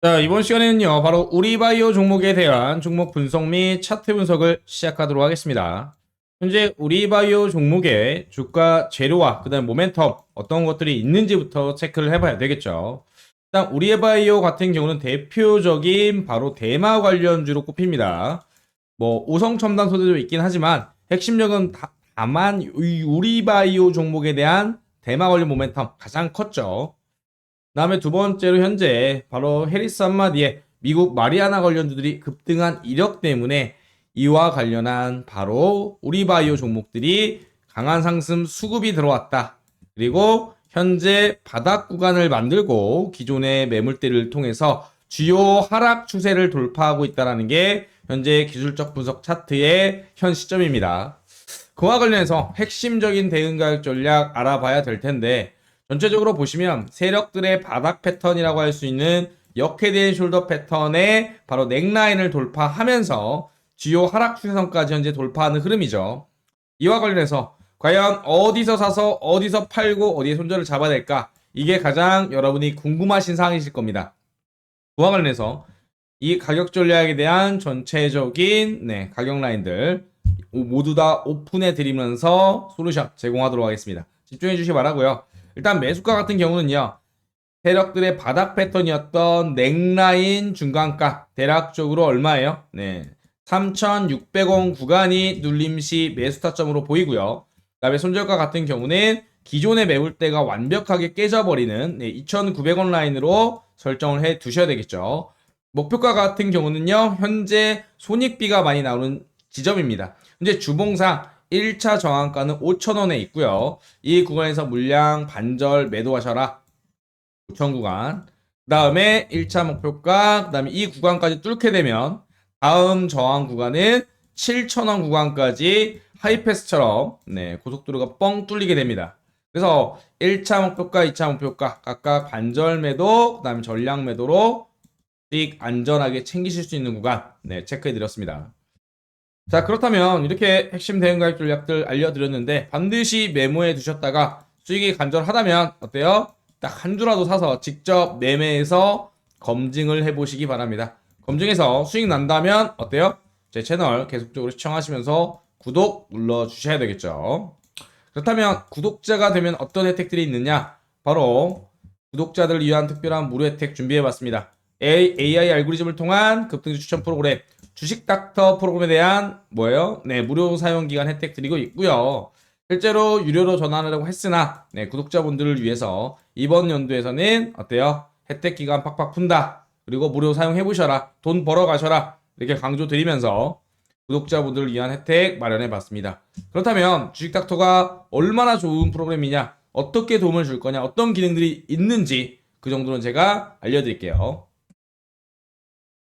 자, 이번 시간에는요, 바로 우리바이오 종목에 대한 종목 분석 및 차트 분석을 시작하도록 하겠습니다. 현재 우리바이오 종목의 주가 재료와 그다음 모멘텀 어떤 것들이 있는지부터 체크를 해봐야 되겠죠. 일단 우리바이오 같은 경우는 대표적인 바로 대마 관련주로 꼽힙니다. 뭐 우성 첨단 소재도 있긴 하지만 핵심력은 다, 다만 이 우리바이오 종목에 대한 대마 관련 모멘텀 가장 컸죠. 다음에 두 번째로 현재 바로 해리스 한마디에 미국 마리아나 관련주들이 급등한 이력 때문에 이와 관련한 바로 우리 바이오 종목들이 강한 상승 수급이 들어왔다. 그리고 현재 바닥 구간을 만들고 기존의 매물대를 통해서 주요 하락 추세를 돌파하고 있다는 게 현재 기술적 분석 차트의 현 시점입니다. 그와 관련해서 핵심적인 대응 가격 전략 알아봐야 될 텐데 전체적으로 보시면 세력들의 바닥 패턴이라고 할 수 있는 역헤드앤 숄더 패턴의 바로 넥라인을 돌파하면서 주요 하락 추세선까지 현재 돌파하는 흐름이죠. 이와 관련해서 과연 어디서 사서 어디서 팔고 어디에 손절을 잡아야 될까? 이게 가장 여러분이 궁금하신 사항이실 겁니다. 그와 관련해서 이 가격 전략에 대한 전체적인 네, 가격 라인들 모두 다 오픈해 드리면서 솔루션 제공하도록 하겠습니다. 집중해 주시기 바라고요. 일단 매수가 같은 경우는요. 세력들의 바닥 패턴이었던 넥라인 중간가 대략적으로 얼마예요? 네. 3,600원 구간이 눌림 시 매수 타점으로 보이고요. 그다음에 손절가 같은 경우는 기존의 매물대가 완벽하게 깨져버리는 네, 2,900원 라인으로 설정을 해 두셔야 되겠죠. 목표가 같은 경우는요. 현재 손익비가 많이 나오는 지점입니다. 현재 주봉상 1차 저항가는 5,000원에 있고요. 이 구간에서 물량 반절 매도하셔라. 5,000 구간. 그 다음에 1차 목표가, 그 다음에 이 구간까지 뚫게 되면 다음 저항 구간은 7,000원 구간까지 하이패스처럼 네, 고속도로가 뻥 뚫리게 됩니다. 그래서 1차 목표가, 2차 목표가 각각 반절 매도, 그 다음에 전량 매도로 수익 안전하게 챙기실 수 있는 구간 네, 체크해 드렸습니다. 자 그렇다면 이렇게 핵심 대응 가격 전략들 알려드렸는데 반드시 메모해 두셨다가 수익이 간절하다면 어때요? 딱 한 주라도 사서 직접 매매해서 검증을 해보시기 바랍니다. 검증해서 수익 난다면 어때요? 제 채널 계속적으로 시청하시면서 구독 눌러주셔야 되겠죠. 그렇다면 구독자가 되면 어떤 혜택들이 있느냐? 바로 구독자들을 위한 특별한 무료 혜택 준비해봤습니다. AI 알고리즘을 통한 급등주 추천 프로그램 주식 닥터 프로그램에 대한 뭐예요? 네, 무료 사용 기간 혜택 드리고 있고요. 실제로 유료로 전환하려고 했으나 네, 구독자분들을 위해서 이번 연도에서는 어때요? 혜택 기간 팍팍 푼다. 그리고 무료 사용해 보셔라. 돈 벌어 가셔라. 이렇게 강조 드리면서 구독자분들을 위한 혜택 마련해 봤습니다. 그렇다면 주식 닥터가 얼마나 좋은 프로그램이냐? 어떻게 도움을 줄 거냐? 어떤 기능들이 있는지 그 정도는 제가 알려 드릴게요.